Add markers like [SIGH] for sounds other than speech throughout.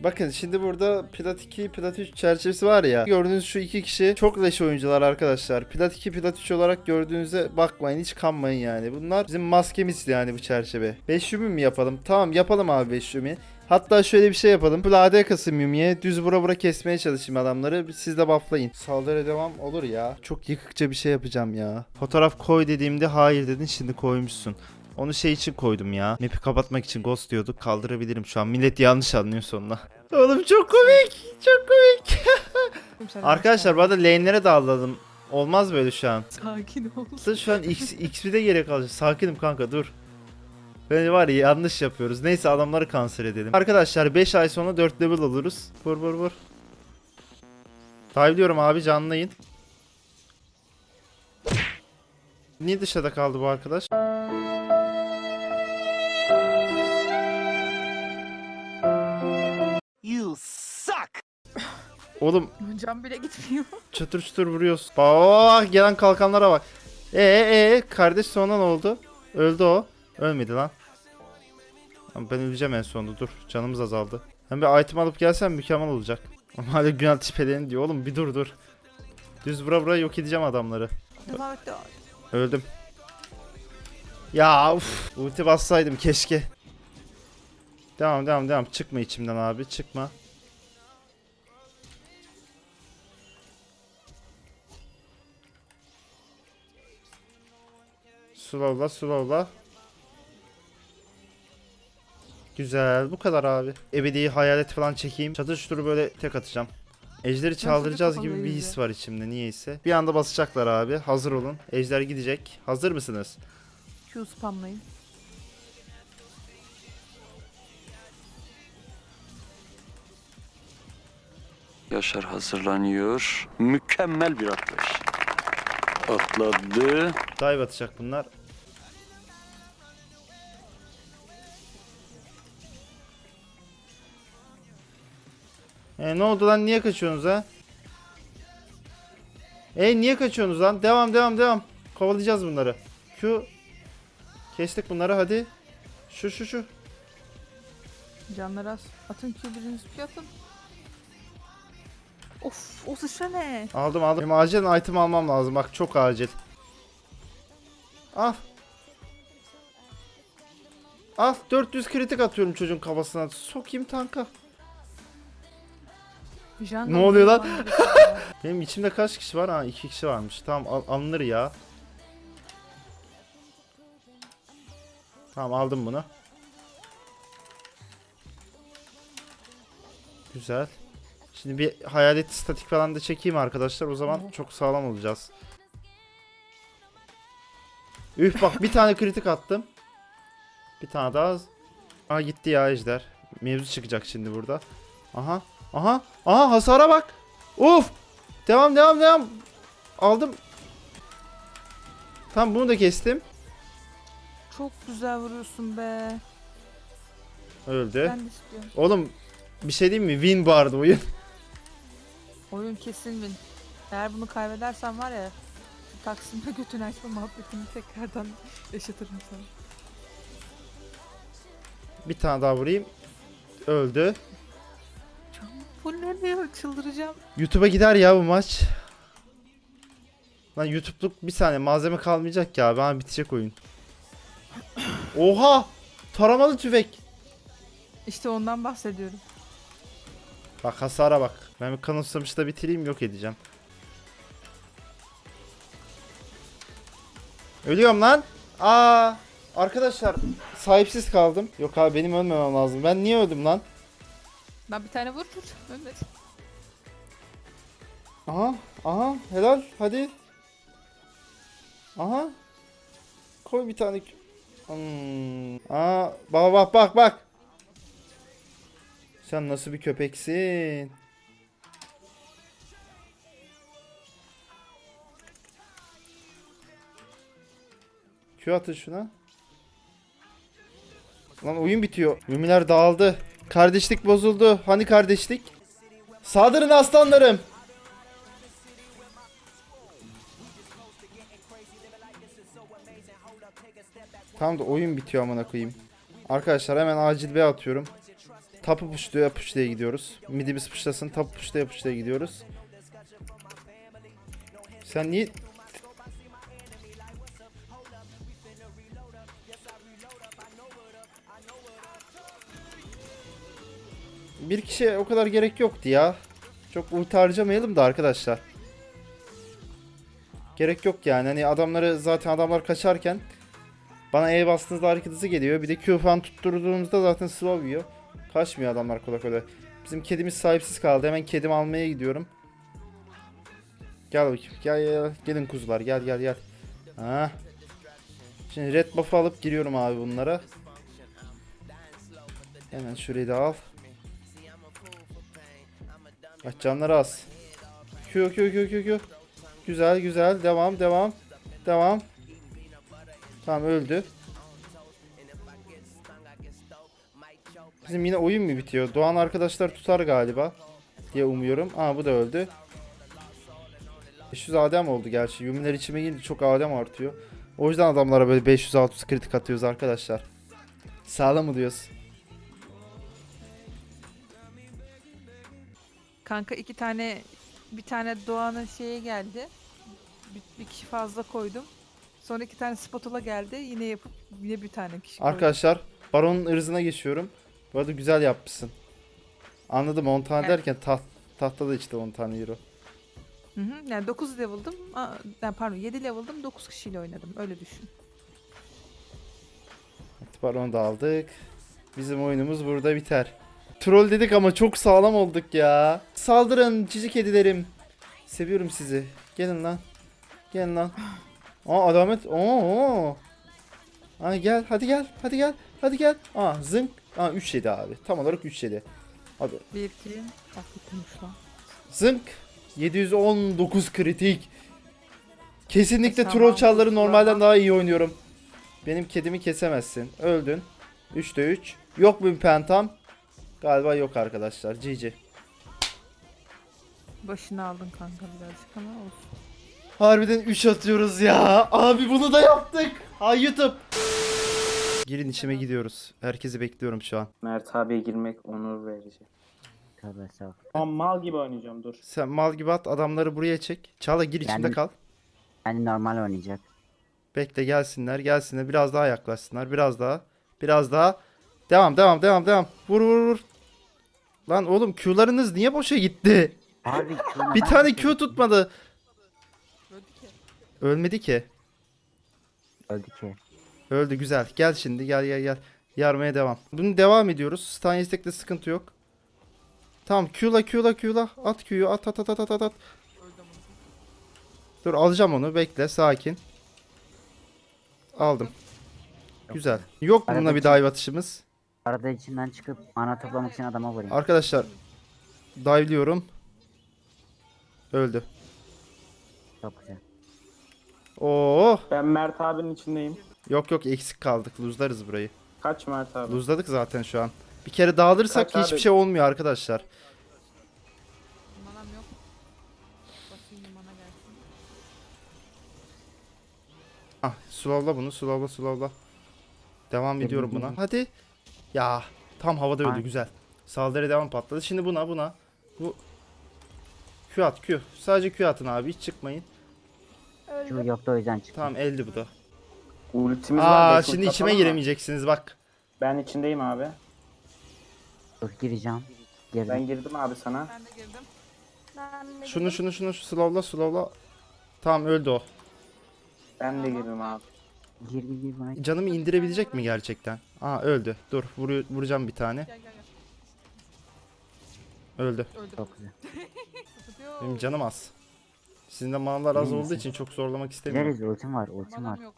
Bakın şimdi burada Plat 2, Plat 3 çerçevesi var ya. Gördüğünüz şu iki kişi çok leş oyuncular arkadaşlar. Plat 2, Plat 3 olarak gördüğünüzde bakmayın hiç kanmayın yani. Bunlar bizim maskemiz yani bu çerçeve. 5 yumi mi yapalım? Tamam yapalım abi 5 yumi. Hatta şöyle bir şey yapalım. AD kasım yumiye düz vura vura kesmeye çalışayım adamları. Siz de bufflayın. Saldırı devam olur ya. Çok yıkıkça bir şey yapacağım ya. Fotoğraf koy dediğimde hayır dedin şimdi koymuşsun. Onu şey için koydum ya. Map'i kapatmak için ghost diyorduk. Kaldırabilirim şu an. Millet yanlış anlıyor sonuna. Oğlum çok komik. Çok komik. [LAUGHS] Arkadaşlar bu arada lane'lere dağılalım. Olmaz böyle şu an. Sakin ol. Sırf şu an X, XP'de gerek alacağız. Sakinim kanka dur. Ben var ya yanlış yapıyoruz. Neyse adamları kanser edelim. Arkadaşlar 5 ay sonra 4 level oluruz. Vur vur vur. Dive'liyorum abi canlayın. Niye dışarıda kaldı bu arkadaş? Oğlum Can bile gitmiyor. [LAUGHS] çatır çatır vuruyoruz. Bak gelen kalkanlara bak. Ee ee kardeş sonra ne oldu? Öldü o. Ölmedi lan. Ama ben öleceğim en sonunda dur. Canımız azaldı. Hem bir item alıp gelsem mükemmel olacak. Ama hala gün altı şüphelerini diyor. Oğlum bir dur dur. Düz vura vura yok edeceğim adamları. Devam et devam. Öldüm. Ya uf. Ulti bassaydım keşke. Devam devam devam. Çıkma içimden abi çıkma. Slowla slowla. Güzel bu kadar abi. Ebedi hayalet falan çekeyim. Çatır çutur böyle tek atacağım. Ejderi çaldıracağız gibi bir his var içimde niyeyse. Bir anda basacaklar abi. Hazır olun. Ejder gidecek. Hazır mısınız? Q spamlayın. Yaşar hazırlanıyor. Mükemmel bir atlayış. Atladı. Dive atacak bunlar. E ne oldu lan niye kaçıyorsunuz ha? E niye kaçıyorsunuz lan? Devam devam devam. Kovalayacağız bunları. Şu kestik bunları hadi. Şu şu şu. Canları az. Atın Q biriniz Q atın. Of o sıçra ne? Aldım aldım. Benim acilen item almam lazım. Bak çok acil. Al. Al 400 kritik atıyorum çocuğun kafasına. Sokayım tanka. Ne oluyor lan? [LAUGHS] Benim içimde kaç kişi var? Ha iki kişi varmış. Tamam al, alınır ya. Tamam aldım bunu. Güzel. Şimdi bir hayalet statik falan da çekeyim arkadaşlar. O zaman çok sağlam olacağız. Üf bak bir tane kritik attım. Bir tane daha. Aa gitti ya ejder. Mevzu çıkacak şimdi burada. Aha. Aha. Aha hasara bak. Uf. Devam devam devam. Aldım. Tamam bunu da kestim. Çok güzel vuruyorsun be. Öldü. Ben de istiyorum. Oğlum bir şey diyeyim mi? Win arada oyun. [LAUGHS] Oyun kesin win. Eğer bunu kaybedersen var ya Taksim'de götün açma muhabbetini tekrardan [LAUGHS] yaşatırım sana. Bir tane daha vurayım. Öldü. Can fulleniyor çıldıracağım. YouTube'a gider ya bu maç. Lan YouTube'luk bir saniye malzeme kalmayacak ya. Bana bitecek oyun. [COUGHS] Oha! Taramalı tüfek. İşte ondan bahsediyorum. Bak hasara bak. Ben bir kanıtsamışta bitireyim yok edeceğim. Ölüyorum lan. Aa! Arkadaşlar sahipsiz kaldım. Yok abi benim ölmemem lazım. Ben niye öldüm lan? Ben bir tane vur vur. Ölmedi. Aha, aha, helal, hadi. Aha. Koy bir tane. Hmm. Aa, bak bak bak bak. Sen nasıl bir köpeksin? Q atın şuna. Lan oyun bitiyor. Yumiler dağıldı. Kardeşlik bozuldu. Hani kardeşlik? Saldırın aslanlarım. Tam da oyun bitiyor amına koyayım. Arkadaşlar hemen acil B atıyorum. Tapu puşlaya puşlaya gidiyoruz. Midimiz puşlasın tapu puşlaya puşlaya gidiyoruz. Sen niye... Bir kişiye o kadar gerek yoktu ya. Çok ulti harcamayalım da arkadaşlar. Gerek yok yani. Hani adamları zaten adamlar kaçarken bana E bastığınızda hareket hızı geliyor. Bir de Q falan tutturduğunuzda zaten slow yiyor. Kaçmıyor adamlar kolay kolay. Bizim kedimiz sahipsiz kaldı. Hemen kedimi almaya gidiyorum. Gel bakayım. Gel gel gel. Gelin kuzular. Gel gel gel. Ha. Şimdi red buff'ı alıp giriyorum abi bunlara. Hemen şurayı da al. Bak canları az. Q Q Q Q Q. Güzel güzel. Devam devam. Devam. Tamam öldü. Bizim yine oyun mu bitiyor? Doğan arkadaşlar tutar galiba diye umuyorum. Aa bu da öldü. 500 adem oldu gerçi. Yumiler içime girince çok adem artıyor. O yüzden adamlara böyle 500-600 kritik atıyoruz arkadaşlar. Sağlam mı diyoruz? Kanka iki tane bir tane Doğan'ın şeye geldi. Bir, bir kişi fazla koydum. Sonra iki tane spatula geldi. Yine yapıp yine bir tane kişi koydum. Arkadaşlar baronun ırzına geçiyorum. Bu arada güzel yapmışsın. Anladım 10 tane Evet. derken taht, tahtada işte 10 tane euro. Hı hı. Yani 9 level'dım. Aa, yani pardon 7 level'dım 9 kişiyle oynadım. Öyle düşün. Evet, baronu da aldık. Bizim oyunumuz burada biter. Troll dedik ama çok sağlam olduk ya. Saldırın cici kedilerim. Seviyorum sizi. Gelin lan. Gelin lan. Aa adamet. Oo. Ay gel hadi gel hadi gel hadi gel. Aa zınk. Aa 3 yedi abi. Tam olarak 3 yedi. Abi 1 2 Hakikatenmiş lan. Zınk. 719 kritik. Kesinlikle Tamam, troll çalları kusura normalden daha iyi oynuyorum. Benim kedimi kesemezsin. Öldün. 3'te 3. Yok mu pentam? Galiba yok arkadaşlar. GG. Başını aldın kanka birazcık ama olsun. Harbiden 3 atıyoruz ya. Abi bunu da yaptık. Ha YouTube. Girin içime gidiyoruz. Herkesi bekliyorum şu an. Mert abiye girmek onur verici. Tövbe estağfurullah. Ama mal gibi oynayacağım dur. Sen mal gibi at adamları buraya çek. Çağla gir içimde Yani- kal. Yani normal oynayacak. Bekle gelsinler gelsinler. Biraz daha yaklaşsınlar. Biraz daha. Biraz daha. Devam devam devam devam. Vur vur vur. Lan oğlum Q'larınız niye boşa gitti? Abi Bir tane. Q tutmadı. Ölmedi ki. Öldü ki. Öldü güzel. Gel şimdi gel gel gel. Yarmaya devam. Bunu devam ediyoruz. Stun yestekte sıkıntı yok. Tamam Q'la Q'la Q'la. At Q'yu at at at at at at. Dur alacağım onu. Bekle sakin. Aldım. Güzel. Yok bununla bir dive atışımız. Arada içinden çıkıp mana toplamak için adama vurayım. Arkadaşlar dive'liyorum. Öldü. Çok güzel. Oo. Ben Mert abinin içindeyim. Yok yok eksik kaldık. Luzlarız burayı. Kaç Mert abi? Luzladık zaten şu an. Bir kere dağılırsak Kaç hiçbir abi? şey olmuyor arkadaşlar. Manam yok. Basayım mana gelsin. Ah slowla bunu slowla slowla. Devam ediyorum buna. Hadi. Ya tam havada öldü güzel. Saldırı devam patladı. Şimdi buna buna. Bu Q at Q. Sadece Q atın abi hiç çıkmayın. Q yoktu o yüzden çıktı. Tamam eldi bu da. Ultimiz var. Aa şimdi içime mı? giremeyeceksiniz bak. Ben içindeyim abi. Dur gireceğim. Girdim. Ben girdim abi sana. Ben de girdim. Ben de Şunu girdim. şunu şunu slowla slowla. Tamam öldü o. Ben de girdim abi. Gir gir gir bana. Canımı indirebilecek mi gerçekten? Aa öldü. Dur vuruyor, vuracağım bir tane. Gel gel gel. Öldü. Çok güzel. Sıkıntı yok. Benim canım az. Sizin de manalar az olduğu için çok zorlamak istemiyorum. Gideriz ultim var ultim var. Manam yok.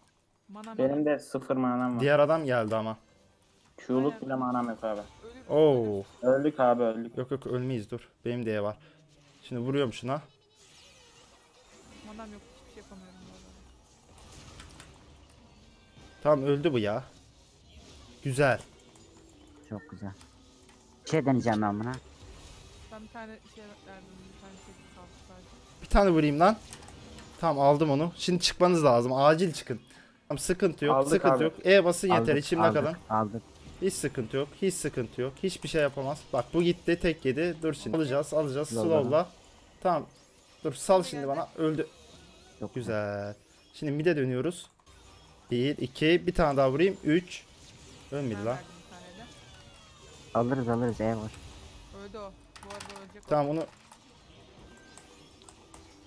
Manam yok. Benim de sıfır manam var. Diğer adam geldi ama. Q'luk bile manam yok abi. Ölü- Oo. Öldük abi öldük. Yok yok ölmeyiz dur. Benim diye var. Şimdi vuruyorum şuna. Manam yok. Hiçbir şey yapamıyorum. bu arada. Tamam öldü bu ya. Güzel. Çok güzel. Bir şey deneyeceğim ben buna. Ben bir tane şey verdim. Bir tane şey kaldı sadece. Bir tane vurayım lan. Tamam aldım onu. Şimdi çıkmanız lazım. Acil çıkın. Tamam sıkıntı yok. Aldık sıkıntı abi. yok. E basın yeter. Aldık, İçimde aldık, kalın. Aldık. Hiç sıkıntı yok. Hiç sıkıntı yok. Hiçbir şey yapamaz. Bak bu gitti tek yedi. Dur şimdi. Alacağız alacağız. Slow'la. Tamam. Dur sal şimdi bana. Öldü. Çok Güzel. Şimdi mid'e dönüyoruz. 1, 2, bir tane daha vurayım. 3. Ölmedi lan. bir. Alırız alırız ev var. Öldü o. Bu arada ölecek. Tamam onu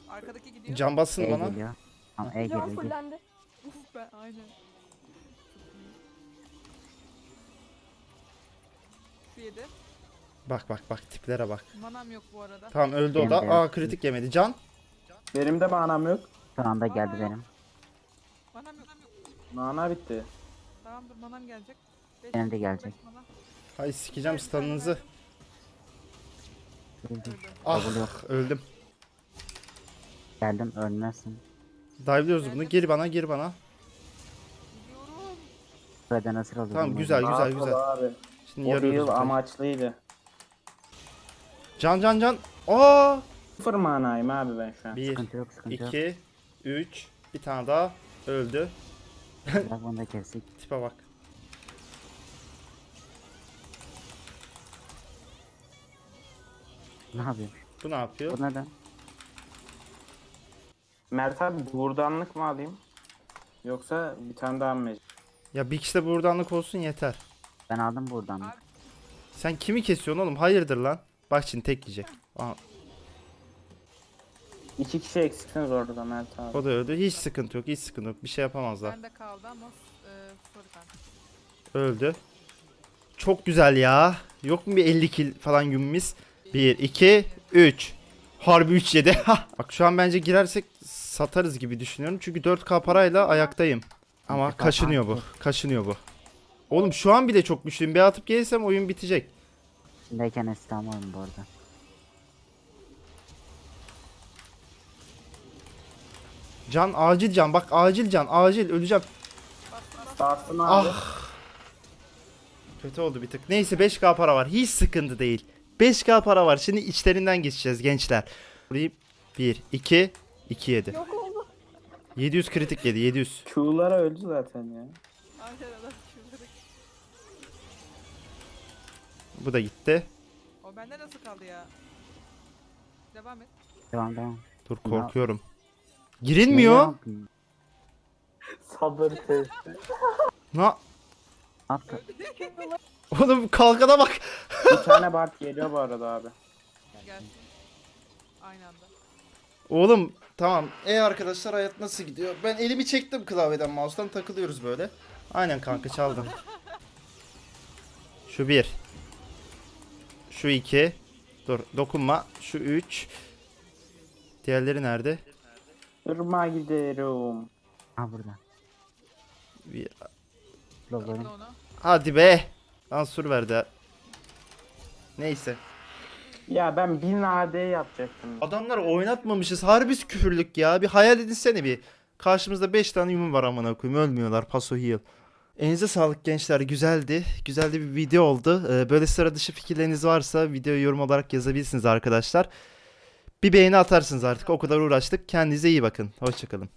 Arkadaki gidiyor. can bassın E bana. geliyor. Tamam E Can geliyor. gel. fullendi. Uf ben aynen. Şu yedi. Bak bak bak tiplere bak. Manam yok bu arada. Tamam öldü o da. Aa kritik yemedi. Can. Benim de manam yok. Son anda geldi benim. Manam yok. Mana bitti. Tamamdır manam gelecek. Beş- Benim de gelecek. beş mana. Hay sikeceğim stun'ınızı. Ah Double yok. öldüm. Geldim ölmezsin. Dive'liyoruz bunu. Gir bana gir bana. Gidiyorum. Burada nasıl olur? Tamam, güzel. Rahat ol güzel. Abi. Şimdi O yarıyoruz. yukarı. amaçlıydı. Can can can. Aa! Sıfır manayım abi ben şu an. 1 Sıkıntı yok sıkıntı yok. 2 3 bir tane daha öldü. Bak bunu da kestik. [LAUGHS] Tipe bak. Ne yapıyor? Bu ne yapıyor? Bu neden? Mert abi buradanlık mı alayım? Yoksa bir tane daha mı mecbur? Ya bir kişi de buradanlık olsun yeter. Ben aldım buradan. Abi. Sen kimi kesiyorsun oğlum? Hayırdır lan? Bak şimdi tek yiyecek. Aa, İki kişi eksiksiniz orada Mert abi. o da öldü. Hiç sıkıntı yok. Hiç sıkıntı yok. Bir şey yapamazlar. Bende kaldı ama e. Öldü. Çok güzel ya. Yok mu bir 50 kill falan günümüz? 1 2 3. Harbi 3 yedi. [LAUGHS] Bak şu an bence girersek satarız gibi düşünüyorum. Çünkü 4K parayla ayaktayım. Ama 4K kaşınıyor bu. Kaşınıyor bu. Oğlum şu an bile çok güçlüyüm. Bir atıp gelirsem oyun bitecek. Şimdiyken esnam var mı bu arada? Can acil can. Bak acil can. Acil öleceğim. Bastın abi. Ah. Kötü oldu bir tık. Neyse 5K para var. Hiç sıkıntı değil. 5K para var. Şimdi içlerinden geçeceğiz gençler. Burayı 1, 2, 2 yedi. Yok oldu. 700 kritik yedi. 700. Q'lara öldü zaten ya. Bu da gitti. O bende nasıl kaldı ya? Devam et. Devam devam. Dur Ya. korkuyorum. Girilmiyor. Ne Sabır testi. Na Attı. Oğlum kalkana bak. [LAUGHS] bir tane Bart geliyor bu arada abi. Gelsin. Aynı anda. Oğlum tamam. E arkadaşlar hayat nasıl gidiyor? Ben elimi çektim klavyeden mouse'dan takılıyoruz böyle. Aynen kanka çaldım. Şu bir. Şu iki. Dur dokunma. Şu üç. Diğerleri nerede? Irma giderim. Ha burada. Bir... Onu. Hadi be. Ansur verdi. Neyse. Ya ben 1000 AD yapacaktım. Adamları oynatmamışız. Harbi küfürlük ya. Bir hayal edinsene bir. Karşımızda 5 tane yumum var amına koyayım. Ölmüyorlar. Paso heal. Elinize sağlık gençler. Güzeldi. Güzel de bir video oldu. Ee, Böyle sıra dışı fikirleriniz varsa videoyu yorum olarak yazabilirsiniz arkadaşlar. Bir beğeni atarsınız artık. O kadar uğraştık. Kendinize iyi bakın. Hoşçakalın.